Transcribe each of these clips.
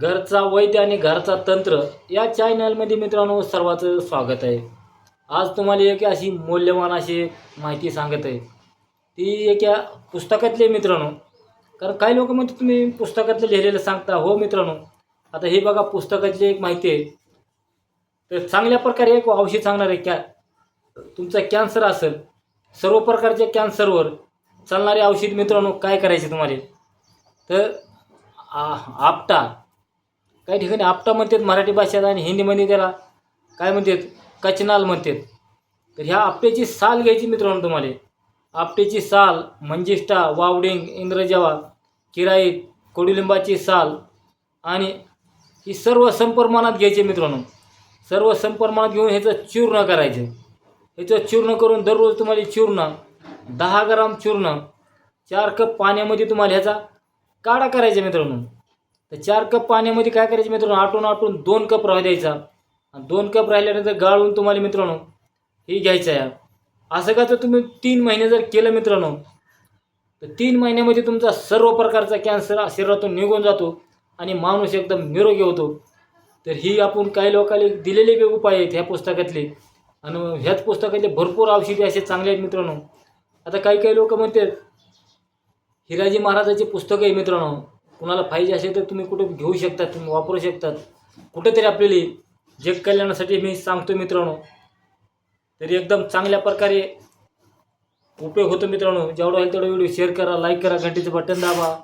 घरचा वैद्य आणि घरचा तंत्र या चॅनलमध्ये मित्रांनो सर्वांचं स्वागत आहे. आज तुम्हाला एक अशी मौल्यवान अशी माहिती सांगत आहे. ती एक या पुस्तकातली मित्रांनो. कारण काही लोक म्हणतात तुम्ही पुस्तकातलं लिहिलेलं सांगता. हो मित्रांनो आता हे बघा पुस्तकातली एक माहिती आहे. तर चांगल्या प्रकारे एक औषध सांगणार आहे. कॅ तुमचा कॅन्सर असेल सर्व प्रकारच्या कॅन्सरवर चालणारे औषध मित्रांनो काय करायचे तुम्हाला? तर आ- आपटा काही ठिकाणी आपटा म्हणतात मराठी भाषेत आणि हिंदीमध्ये त्याला काय म्हणतात कचनाल म्हणतात. तर ह्या आपट्याची साल घ्यायची मित्रांनो तुम्हाला. आपट्याची साल म्हणजे मंजिष्ठा वावडिंग इंद्रजवा किराईत कोडुलिंबाची साल आणि ही सर्व संप्रमाणात घ्यायची मित्रांनो. सर्व संप्रमाणात घेऊन ह्याचं चूर्ण करायचं. ह्याचं चूर्ण करून दररोज तुम्हाला चूर्ण दहा ग्राम चूर्ण चार कप पाण्यामध्ये तुम्हाला ह्याचा काढा करायचा मित्रांनो. तर चार कप पाण्यामध्ये काय करायचं मित्रांनो? आटून आटून दोन कप राहू द्यायचा. आणि दोन कप राहिल्यानंतर गाळून तुम्हाला मित्रांनो हे घ्यायचं आहे. असं का तर तुम्ही तीन महिने जर केलं मित्रांनो तर तीन महिन्यामध्ये तुमचा सर्व प्रकारचा कॅन्सर शरीरातून निघून जातो आणि माणूस एकदम निरोगी होतो. तर ही आपण काही लोकांनी दिलेले बी उपाय आहेत ह्या पुस्तकातले. आणि ह्याच पुस्तकातले भरपूर औषधी असे चांगले आहेत मित्रांनो. आता काही काही लोक म्हणतात हिराजी महाराजाचे पुस्तक आहे मित्रांनो. कुणाला पाहिजे असेल तर तुम्ही कुठे घेऊ शकतात तुम्ही वापरू शकतात कुठेतरी आपल्याला जग कल्याणासाठी मी सांगतो मित्रांनो तरी एकदम चांगल्या प्रकारे उपयोग होतो मित्रांनो. जेवढा होईल तेवढा व्हिडिओ शेअर करा लाईक करा घंटीचं बटन दाबा.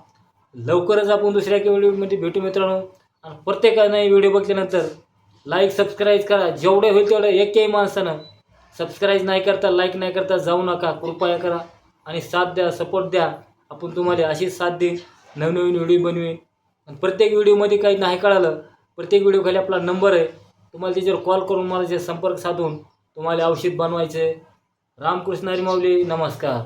लवकरच आपण दुसऱ्या एका व्हिडिओमध्ये भेटू मित्रांनो. आणि प्रत्येकाने व्हिडिओ बघितल्यानंतर लाईक सबस्क्राईब करा. जेवढे होईल तेवढं एकही माणसानं सबस्क्राईब नाही करता लाईक नाही करता जाऊ नका. कृपया करा आणि साथ द्या सपोर्ट द्या. आपण तुम्हाला अशीच साथ देईन. नवनवीन व्हिडिओ बनवेन आणि प्रत्येक व्हिडिओमध्ये काही नाही कळालं प्रत्येक व्हिडिओ खाली आपला नंबर आहे. तुम्हाला त्याच्यावर कॉल करून मला जे संपर्क साधून तुम्हाला औषध बनवायचे. रामकृष्ण हरी माऊली नमस्कार.